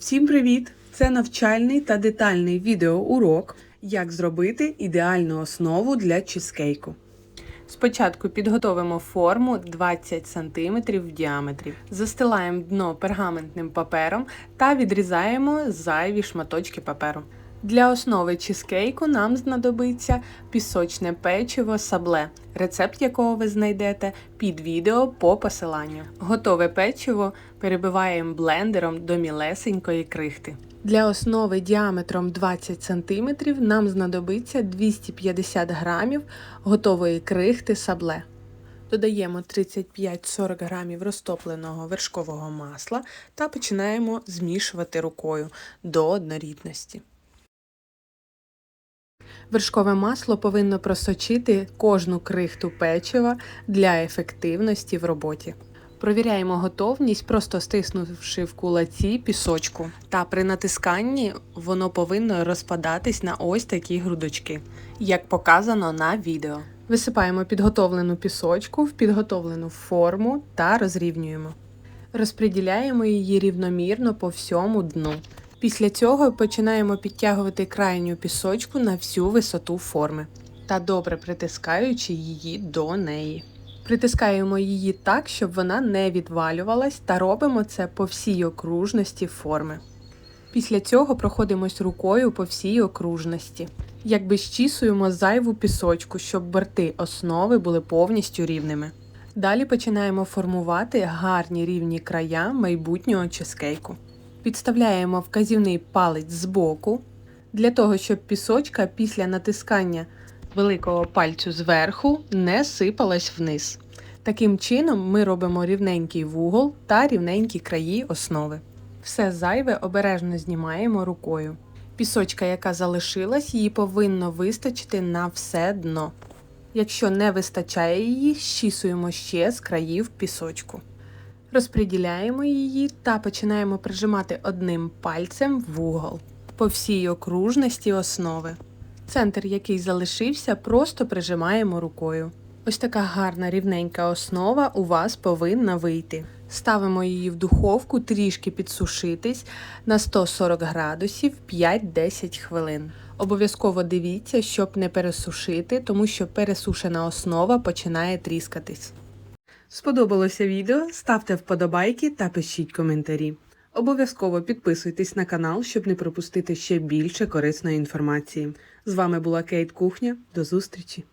Всім привіт! Це навчальний та детальний відеоурок, як зробити ідеальну основу для чизкейку. Спочатку підготовимо форму 20 см в діаметрі. Застилаємо дно пергаментним папером та відрізаємо зайві шматочки паперу. Для основи чизкейку нам знадобиться пісочне печиво сабле, рецепт якого ви знайдете під відео по посиланню. Готове печиво перебиваємо блендером до мілесенької крихти. Для основи діаметром 20 см нам знадобиться 250 грамів готової крихти сабле. Додаємо 35-40 грамів розтопленого вершкового масла та починаємо змішувати рукою до однорідності. Вершкове масло повинно просочити кожну крихту печива для ефективності в роботі. Провіряємо готовність, просто стиснувши в кулаці пісочку. Та при натисканні воно повинно розпадатись на ось такі грудочки, як показано на відео. Висипаємо підготовлену пісочку в підготовлену форму та розрівнюємо. Розподіляємо її рівномірно по всьому дну. Після цього починаємо підтягувати крайню пісочку на всю висоту форми та добре притискаючи її до неї. Притискаємо її так, щоб вона не відвалювалась, та робимо це по всій окружності форми. Після цього проходимось рукою по всій окружності. Якби щісуємо зайву пісочку, щоб борти основи були повністю рівними. Далі починаємо формувати гарні рівні края майбутнього чизкейку. Підставляємо вказівний палець збоку, для того, щоб пісочка після натискання великого пальцю зверху не сипалась вниз. Таким чином ми робимо рівненький вугол та рівненькі краї основи. Все зайве обережно знімаємо рукою. Пісочка, яка залишилась, її повинно вистачити на все дно. Якщо не вистачає її, щісуємо ще з країв пісочку. Розподіляємо її та починаємо прижимати одним пальцем в угол по всій окружності основи. Центр, який залишився, просто прижимаємо рукою. Ось така гарна рівненька основа у вас повинна вийти. Ставимо її в духовку трішки підсушитись на 140 градусів 5-10 хвилин. Обов'язково дивіться, щоб не пересушити, тому що пересушена основа починає тріскатись. Сподобалося відео? Ставте вподобайки та пишіть коментарі. Обов'язково підписуйтесь на канал, щоб не пропустити ще більше корисної інформації. З вами була Кейт Кухня. До зустрічі!